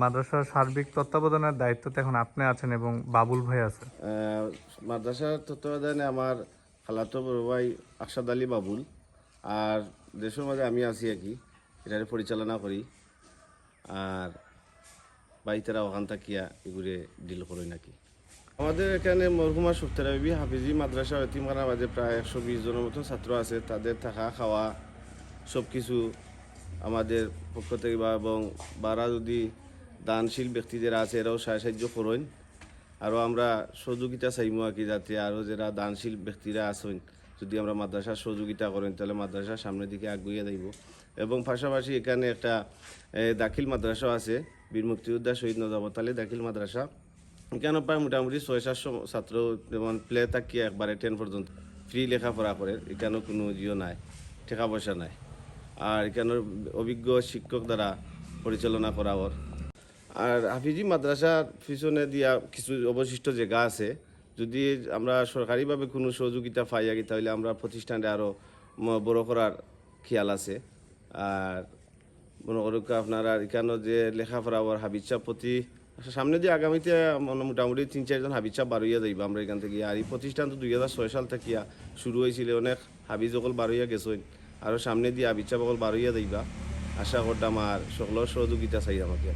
মাদ্রাসার সার্বিক তত্ত্বাবধানের দায়িত্বতে এখন আপনি আছেন এবং বাবুল ভাই আছে মাদ্রাসার তত্ত্বাবধানে আমার খালাতো বড় ভাই আকসাদ আলী বাবুল আর দেশের মাঝে আমি আছি আর কি এটারে পরিচালনা করি। আর বাইতেরা ওখান থাকিয়া এগুলো ডিল করি নাকি। আমাদের এখানে মরহুমা সুফতারা বিবি হাফিজি মাদ্রাসা এতিমখানা মাঝে প্রায় একশো বিশ জনের মতন ছাত্র আছে। তাদের থাকা, খাওয়া সব কিছু আমাদের পক্ষ থেকে বা এবং বারা যদি দানশীল ব্যক্তি যারা আছে, এরাও সাহায্য করেন আরও আমরা সহযোগিতা চাইমু আর কি যাতে আরও যারা দানশীল ব্যক্তিরা আছেন, যদি আমরা মাদ্রাসার সহযোগিতা করেন, তাহলে মাদ্রাসার সামনের দিকে আগুয়ে যাইব। এবং পাশাপাশি এখানে একটা দাখিল মাদ্রাসাও আছে, বীর মুক্তিযোদ্ধা শহীদ নজাবত আলী দাখিল মাদ্রাসা। এখানে প্রায় মোটামুটি ছয় সাতশো ছাত্র যেমন প্লে থাকিয়ে একবারে টেন পর্যন্ত। ফ্রি লেখাপড়া করে, এখানেও কোনো জিও নাই, টাকা পয়সা নাই। আর এখানের অভিজ্ঞ শিক্ষক দ্বারা পরিচালনা করা ওর। আর হাফিজি মাদ্রাসার পিছনে দিয়া কিছু অবশিষ্ট জায়গা আছে। যদি আমরা সরকারিভাবে কোনো সহযোগিতা পাই আগে, তাহলে আমরা প্রতিষ্ঠানটা আরও বড় করার খেয়াল আছে। আর মনে করুক আপনারা এখানে যে লেখাপড়া ওর হাবিজা প্রতি সামনে দিয়ে আগামীতে মোটামুটি তিন চারজন হাবিজা বারোইয়া যাইবা আমরা এখান থেকে। আর এই প্রতিষ্ঠান তো দুই হাজার ছয় সাল থেকে শুরু হয়েছিল, অনেক হাবিজ অকল বারোইয়া গেছেন। আরও সামনে দিয়ে হাবিজা অকল বারোইয়া যাইবা। আশা করতাম আর সকলের সহযোগিতা চাই আমাকে।